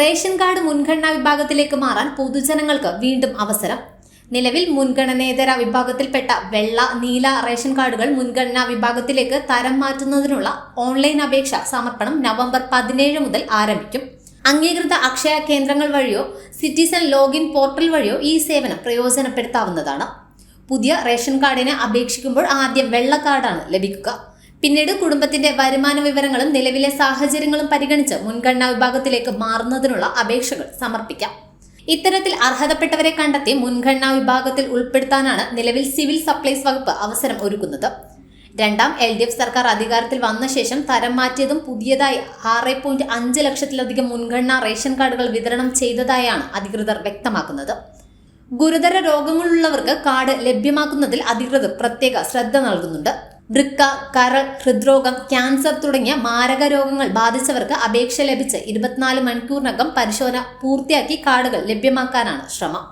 Ration card മുൻഗണനാ വിഭാഗത്തിലേക്ക് മാറാൻ പൊതുജനങ്ങൾക്ക് വീണ്ടും അവസരം. നിലവിൽ മുൻഗണനേതര വിഭാഗത്തിൽപ്പെട്ട വെള്ള നീല റേഷൻ കാർഡുകൾ മുൻഗണനാ വിഭാഗത്തിലേക്ക് തരം മാറ്റുന്നതിനുള്ള ഓൺലൈൻ അപേക്ഷ സമർപ്പണം നവംബർ പതിനേഴ് മുതൽ ആരംഭിക്കും. അംഗീകൃത അക്ഷയ കേന്ദ്രങ്ങൾ വഴിയോ സിറ്റിസൺ ലോഗിൻ പോർട്ടൽ വഴിയോ ഈ സേവനം പ്രയോജനപ്പെടുത്താവുന്നതാണ്. പുതിയ റേഷൻ കാർഡിന് അപേക്ഷിക്കുമ്പോൾ ആദ്യം വെള്ള കാർഡാണ് ലഭിക്കുക. പിന്നീട് കുടുംബത്തിന്റെ വരുമാന വിവരങ്ങളും നിലവിലെ സാഹചര്യങ്ങളും പരിഗണിച്ച് മുൻഗണനാ വിഭാഗത്തിലേക്ക് മാറുന്നതിനുള്ള അപേക്ഷകൾ സമർപ്പിക്കാം. ഇത്തരത്തിൽ അർഹതപ്പെട്ടവരെ കണ്ടെത്തി മുൻഗണനാ വിഭാഗത്തിൽ ഉൾപ്പെടുത്താനാണ് നിലവിൽ സിവിൽ സപ്ലൈസ് വകുപ്പ് അവസരം ഒരുക്കുന്നത്. രണ്ടാം എൽ ഡി എഫ് സർക്കാർ അധികാരത്തിൽ വന്ന ശേഷം തരം മാറ്റിയതും പുതിയതായി ആറ് പോയിന്റ് അഞ്ച് ലക്ഷത്തിലധികം മുൻഗണനാ റേഷൻ കാർഡുകൾ വിതരണം ചെയ്തതായാണ് അധികൃതർ വ്യക്തമാക്കുന്നത്. ഗുരുതര രോഗങ്ങളുള്ളവർക്ക് കാർഡ് ലഭ്യമാക്കുന്നതിൽ അധികൃതർ പ്രത്യേക ശ്രദ്ധ നൽകുന്നുണ്ട്. വൃക്ക കരൾ ഹൃദ്രോഗം ക്യാൻസർ തുടങ്ങിയ മാരക രോഗങ്ങൾ ബാധിച്ചവർക്ക് അപേക്ഷ ലഭിച്ച് ഇരുപത്തിനാല് മണിക്കൂറിനകം പരിശോധന പൂർത്തിയാക്കി കാർഡുകൾ ലഭ്യമാക്കാനാണ് ശ്രമം.